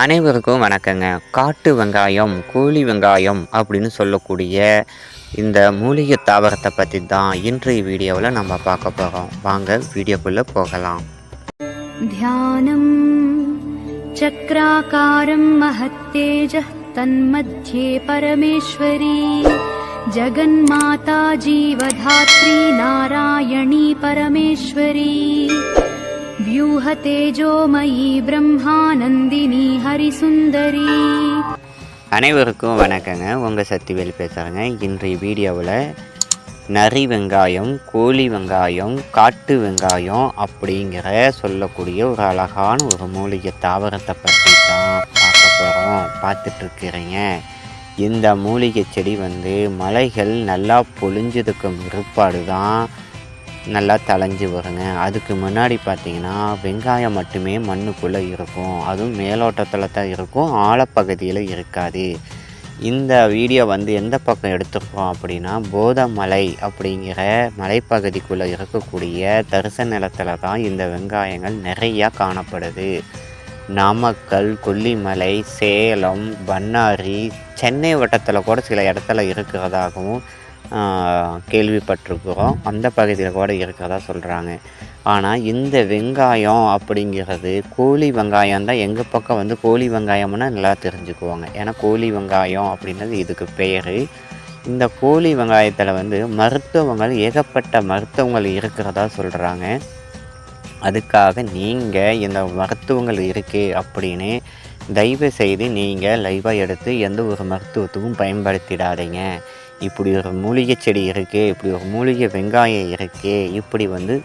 அனைவருக்கும் வணக்கங்க. காட்டு வெங்காயம் கோழி வெங்காயம் அப்படின்னு சொல்லக்கூடிய இந்த மூலிகை தாவரத்தை பற்றி தான் இன்றைய வீடியோவில் நம்ம பார்க்க போகிறோம் வாங்க வீடியோக்குள்ளே போகலாம். தியானம். சக்ராகாரம் மகத்தேஜ தன்மத்தியே பரமேஸ்வரி. ஜகன்மாதா ஜீவதாத்ரி நாராயணி பரமேஸ்வரி. வியூஹதேஜோமயி பிரம்மானந்தினி ஹரிசுந்தரி அனைவருக்கும் வணக்கங்க. உங்கள் சக்திவேல் பேசுகிறேங்க இன்றைய வீடியோவில் நரி வெங்காயம் கோழி வெங்காயம் காட்டு வெங்காயம் அப்படிங்கிற சொல்லக்கூடிய ஒரு அழகான ஒரு மூலிகை தாவரத்தை பற்றி தான் பார்க்க போகிறோம் பார்த்துட்ருக்கிறீங்க இந்த மூலிகை செடி வந்து மலைகள் நல்லா பொழிஞ்சதுக்கும் பிற்பாடு தான் நல்லா தலைஞ்சி வருங்க. அதுக்கு முன்னாடி பார்த்தீங்கன்னா வெங்காயம் மட்டுமே மண்ணுக்குள்ளே இருக்கும். அதுவும் மேலோட்டத்தில் தான் இருக்கும். ஆழப்பகுதியில் இருக்காது. இந்த வீடியோ வந்து எந்த பக்கம் எடுத்துருக்கோம் அப்படின்னா போதமலை அப்படிங்கிற மலைப்பகுதிக்குள்ளே இருக்கக்கூடிய தரிச நிலத்தில் தான் இந்த வெங்காயங்கள் நிறையா காணப்படுது. நாமக்கல் கொல்லிமலை சேலம் பண்ணாரி சென்னை வட்டத்தில் கூட சில இடத்துல இருக்கிறதாகவும் கேள்விப்பட்டிருக்கிறோம். அந்த பகுதியில் கூட இருக்கிறதா சொல்கிறாங்க ஆனால் இந்த வெங்காயம் அப்படிங்கிறது கோழி வெங்காயம் தான். எங்கள் பக்கம் வந்து கோழி வெங்காயம்னா நல்லா தெரிஞ்சுக்குவாங்க. ஏன்னா கோழி வெங்காயம் அப்படின்றது இதுக்கு பெயர் இந்த கோழி வெங்காயத்தில் வந்து மருத்துவங்கள் ஏகப்பட்ட மருத்துவங்கள் இருக்கிறதா சொல்கிறாங்க அதுக்காக நீங்கள் இந்த மருத்துவங்கள் இருக்குது அப்படின்னு தயவு செய்து நீங்கள் லைவாக எடுத்து எந்த ஒரு மருத்துவத்துக்கும் பயன்படுத்திடாதீங்க. இப்படி ஒரு மூலிகை செடி இருக்குது இப்படி ஒரு மூலிகை வெங்காயம் இருக்குது இப்படி வந்து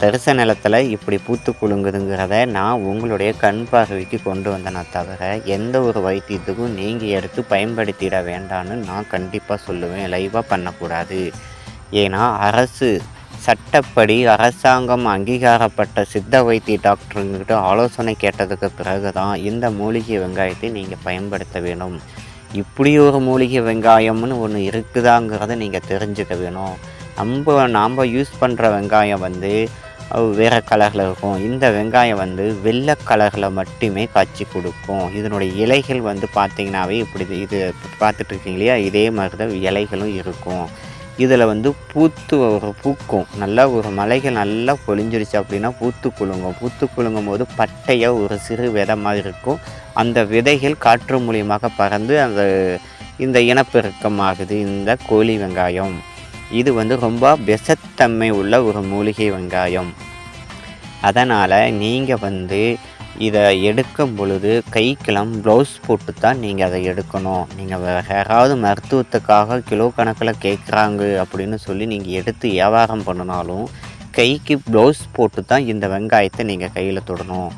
தரிச நிலத்தில் இப்படி பூத்து குலுங்குதுங்கிறத நான் உங்களுடைய கண் பார்வைக்கு கொண்டு வந்தேனே தவிர எந்த ஒரு வைத்தியத்துக்கும் நீங்கள் எடுத்து பயன்படுத்திட வேண்டாம்னு நான் கண்டிப்பாக சொல்லுவேன். லைவாக பண்ணக்கூடாது. ஏன்னா அரசு சட்டப்படி அரசாங்கம் அங்கீகாரப்பட்ட சித்த வைத்திய டாக்டருங்கிட்ட ஆலோசனை கேட்டதுக்கு பிறகு தான் இந்த மூலிகை வெங்காயத்தை நீங்கள் பயன்படுத்த வேண்டும். இப்படி ஒரு மூலிகை வெங்காயம்னு ஒன்று இருக்குதாங்கிறத நீங்கள் தெரிஞ்சுக்க வேணும். நம்ம நாம் யூஸ் பண்ணுற வெங்காயம் வந்து வேறு வேற கலரில் இருக்கும். இந்த வெங்காயம் வந்து வெள்ளை கலரில் மட்டுமே காய்ச்சி கொடுக்கும். இதனுடைய இலைகள் வந்து பார்த்திங்கனாவே இப்படி இது பார்த்துட்ருக்கீங்க இல்லையா? இதே மாதிரி தான் இலைகளும் இருக்கும். இதில் வந்து பூத்து ஒரு பூக்கும். நல்லா ஒரு மலைகள் நல்லா பொழிஞ்சிருச்சு அப்படின்னா பூத்து குலுங்கும் பூத்து குலுங்கும் போது பட்டையாக ஒரு சிறு விதை மாதிரி இருக்கும். அந்த விதைகள் காற்று மூலியமாக பறந்து அந்த இந்த இனப்பெருக்கமாகுது இந்த கோழி வெங்காயம். இது வந்து ரொம்ப விஷத்தன்மை உள்ள ஒரு மூலிகை வெங்காயம். அதனால் நீங்கள் வந்து இதை எடுக்கும் பொழுது கைக்கெல்லாம் ப்ளவுஸ் போட்டு தான் நீங்கள் அதை எடுக்கணும். நீங்கள் வேறு யாராவது மருத்துவத்துக்காக கிலோ கணக்கில் கேட்குறாங்க அப்படின்னு சொல்லி நீங்கள் எடுத்து வியாபாரம் பண்ணினாலும் கைக்கு ப்ளவுஸ் போட்டு தான் இந்த வெங்காயத்தை நீங்கள் கையில் தொடணும்.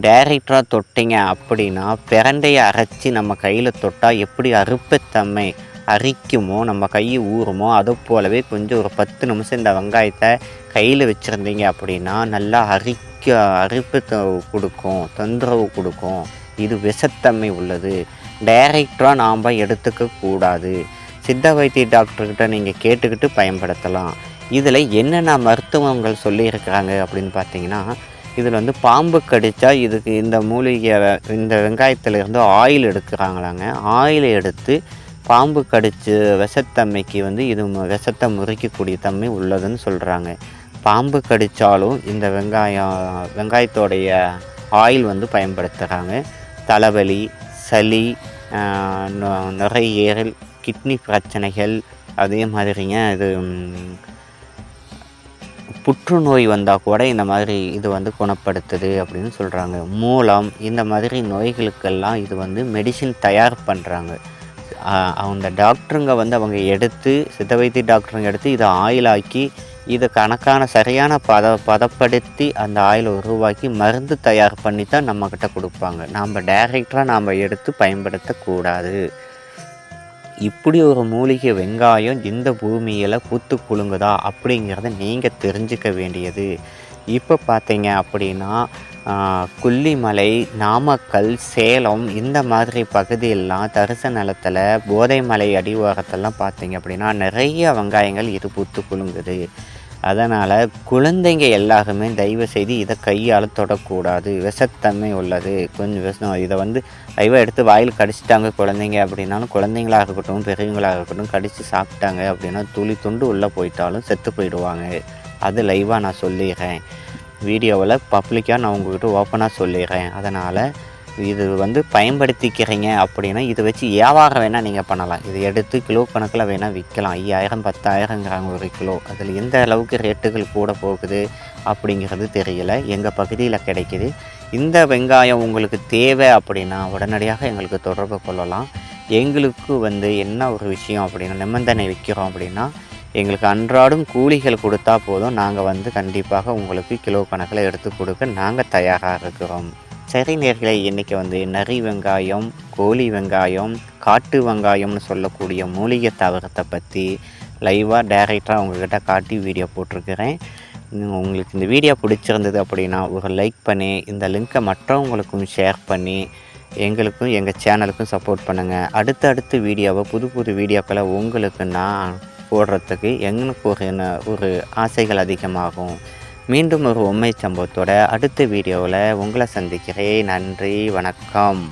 டைரெக்டாக தொட்டிங்க அப்படின்னா பிரண்டையை அரைச்சி நம்ம கையில் தொட்டால் எப்படி அறுப்புத்தன்மை அரிக்குமோ நம்ம கை ஊறுமோ அது போலவே கொஞ்சம் ஒரு பத்து நிமிஷம் இந்த வெங்காயத்தை கையில் வச்சுருந்தீங்க அப்படின்னா நல்லா அரிக்க அரிப்பு த- கொடுக்கும் தொந்தரவு கொடுக்கும். இது விஷத்தன்மை உள்ளது. டைரெக்டாக நாம் எடுத்துக்க கூடாது. சித்த வைத்திய டாக்டர்கிட்ட நீங்கள் கேட்டுக்கிட்டு பயன்படுத்தலாம். இதில் என்னென்ன மருத்துவங்கள் சொல்லியிருக்கிறாங்க அப்படின்னு பார்த்தீங்கன்னா இதில் வந்து பாம்பு கடித்தா இதுக்கு இந்த மூலிகை இந்த வெங்காயத்துலேருந்து ஆயில் எடுக்கிறாங்களாங்க. ஆயில் எடுத்து பாம்பு கடிச்சு விஷத்தன்மைக்கு வந்து இது விஷத்தை முறிக்கக்கூடிய தன்மை உள்ளதுன்னு சொல்கிறாங்க பாம்பு கடித்தாலும் இந்த வெங்காயம் வெங்காயத்தோடைய ஆயில் வந்து பயன்படுத்துகிறாங்க தலைவலி சளி நிறைய ஏறல் நுரையீரல் கிட்னி பிரச்சனைகள் அதே மாதிரிங்க இது புற்றுநோய் வந்தால் கூட இந்த மாதிரி இது வந்து குணப்படுத்துது அப்படின்னு சொல்கிறாங்க மூலம் இந்த மாதிரி நோய்களுக்கெல்லாம் இது வந்து மெடிசின் தயார் பண்ணுறாங்க அந்த டாக்டருங்க வந்து அவங்க எடுத்து சித்த வைத்திய டாக்டருங்க எடுத்து இதை ஆயிலாக்கி இதை கணக்கான சரியான பத பதப்படுத்தி அந்த ஆயிலை உருவாக்கி மருந்து தயார் பண்ணி தான் நம்மக்கிட்ட கொடுப்பாங்க. நாம் டைரெக்டாக நாம் எடுத்து பயன்படுத்தக்கூடாது. இப்படி ஒரு மூலிகை வெங்காயம் இந்த பூமியில் பூத்து குலுங்குதா அப்படிங்கிறத நீங்கள் தெரிஞ்சுக்க வேண்டியது. இப்போ பார்த்தீங்க அப்படின்னா கொல்லிமலை நாமக்கல் சேலம் இந்த மாதிரி பகுதியெல்லாம் தரிச நிலத்தில் போதைமலை அடிவாரத்தெல்லாம் பார்த்தீங்க அப்படின்னா நிறைய வெங்காயங்கள் இது பூத்து குலுங்குது அதனால் குழந்தைங்க எல்லாருமே தயவு செய்து இதை கையால் தொடக்கூடாது. விஷத்தன்மை உள்ளது. கொஞ்சம் விஷம் இதை வந்து தயவாக எடுத்து வாயில் கடிச்சிட்டாங்க குழந்தைங்க அப்படின்னாலும் குழந்தைங்களாக இருக்கட்டும் பெரியவங்களாக இருக்கட்டும் கடித்து சாப்பிட்டாங்க அப்படின்னா துளி துண்டு உள்ளே போயிட்டாலும் செத்து போயிடுவாங்க. அது லைவாக நான் சொல்லிடுறேன். வீடியோவில் பப்ளிக்காக நான் உங்கள்கிட்ட ஓப்பனாக சொல்லிடுறேன். அதனால் இது வந்து பயன்படுத்திக்கிறீங்க அப்படின்னா இதை வச்சு வியாபாரம் வேணால் நீங்கள் பண்ணலாம். இதை எடுத்து கிலோ கணக்கில் வேணால் விற்கலாம். ஐயாயிரம் பத்தாயிரங்கிறாங்க ஒரு கிலோ. அதில் எந்த அளவுக்கு ரேட்டுகள் கூட போகுது அப்படிங்கிறது தெரியல. எங்கள் பகுதியில் கிடைக்குது. இந்த வெங்காயம் உங்களுக்கு தேவை அப்படின்னா உடனடியாக எங்களுக்கு தொடர்பு கொள்ளலாம். எங்களுக்கு வந்து என்ன ஒரு விஷயம் அப்படின்னா நிபந்தனை விற்கிறோம் அப்படின்னா எங்களுக்கு அன்றாடம் கூலிகள் கொடுத்தா போதும். நாங்கள் வந்து கண்டிப்பாக உங்களுக்கு கிலோ கணக்கில் எடுத்து கொடுக்க நாங்கள் தயாராக இருக்கிறோம். சரி நேர்களை இன்றைக்கி வந்து நரி வெங்காயம் கோழி வெங்காயம் காட்டு வெங்காயம்னு சொல்லக்கூடிய மூலிகை தாவரத்தை பற்றி லைவாக டைரெக்டாக உங்ககிட்ட காட்டி வீடியோ போட்டிருக்கிறேன். உங்களுக்கு இந்த வீடியோ பிடிச்சிருந்தது அப்படின்னா ஒரு லைக் பண்ணி இந்த லிங்க்கை மற்றவங்களுக்கும் ஷேர் பண்ணி எங்களுக்கும் எங்கள் சேனலுக்கும் சப்போர்ட் பண்ணுங்கள் அடுத்தடுத்து வீடியோவை புது புது வீடியோக்களை உங்களுக்கு நான் போடுறதுக்கு எங்களுக்கு ஒரு ஒரு ஆசைகள் அதிகமாகும். மீண்டும் ஒரு உண்மை சம்பவத்தோட அடுத்த வீடியோவில் உங்களை சந்திக்கிறேன். நன்றி வணக்கம்.